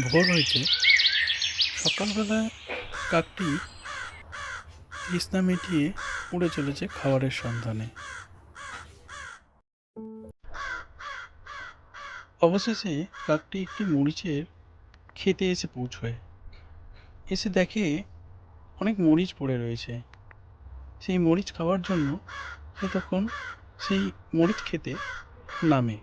ভোর হয়েছে। সকালবেলা কাকটি তৃষ্ণা মিটিয়ে উড়ে চলেছে খাবারের সন্ধানে। অবশেষে কাকটি একটি মরিচের খেতে এসে পৌঁছয়। এসে দেখে অনেক মরিচ পড়ে রয়েছে। সেই মরিচ খাওয়ার জন্য সে তখন সেই মরিচ খেতে নামে।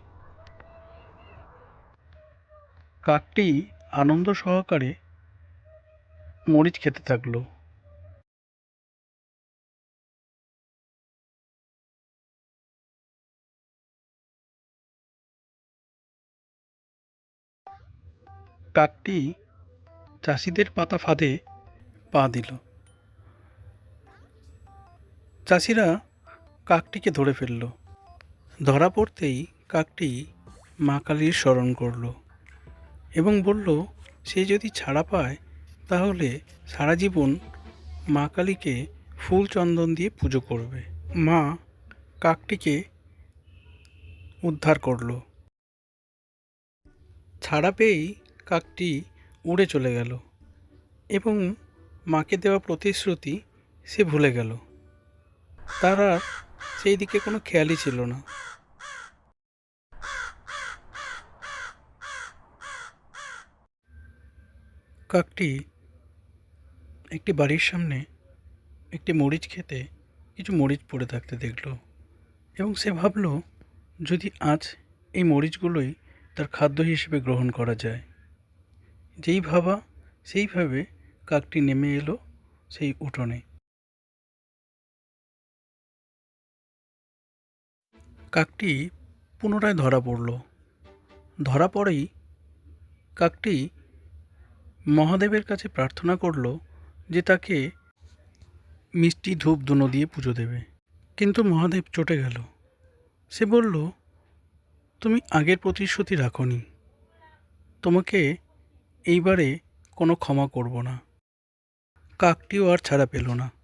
কাকটি আনন্দ সহকারে মরিচ খেতে থাকল। কাকটি চাষিদের পাতা ফাঁদে পা দিল। চাষিরা কাকটিকে ধরে ফেলল। ধরা পড়তেই কাকটি মা কালীর স্মরণ করল। এবং বলল, সে যদি ছাড়া পায়, তাহলে সারা জীবন মা কালীকে ফুল চন্দন দিয়ে পুজো করবে। মা কাকটিকে উদ্ধার করল। ছাড়া পেয়েই কাকটি উড়ে চলে গেল এবং মাকে দেওয়া প্রতিশ্রুতি সে ভুলে গেল। তার আর সেই দিকে কোনো খেয়ালই ছিল না। কাকটি একটি বাড়ির সামনে একটি মরিচ খেতে কিছু মরিচ পড়ে থাকতে দেখল এবং সে ভাবলো, যদি আজ এই মরিচগুলোই তার খাদ্য হিসেবে গ্রহণ করা যায়। যেই ভাবা, সেইভাবে কাকটি নেমে এলো সেই উঠোনে। কাকটি পুনরায় ধরা পড়ল। ধরা পড়েই কাকটি মহাদেবের কাছে প্রার্থনা করল যে তাকে মিষ্টি ধূপ দুনো দিয়ে পুজো দেবে। কিন্তু মহাদেব চটে গেল। সে বলল, তুমি আগের প্রতিশ্রুতি রাখনি। তোমাকে এইবারে কোনো ক্ষমা করব না। কাকটিও আর ছাড়া পেল না।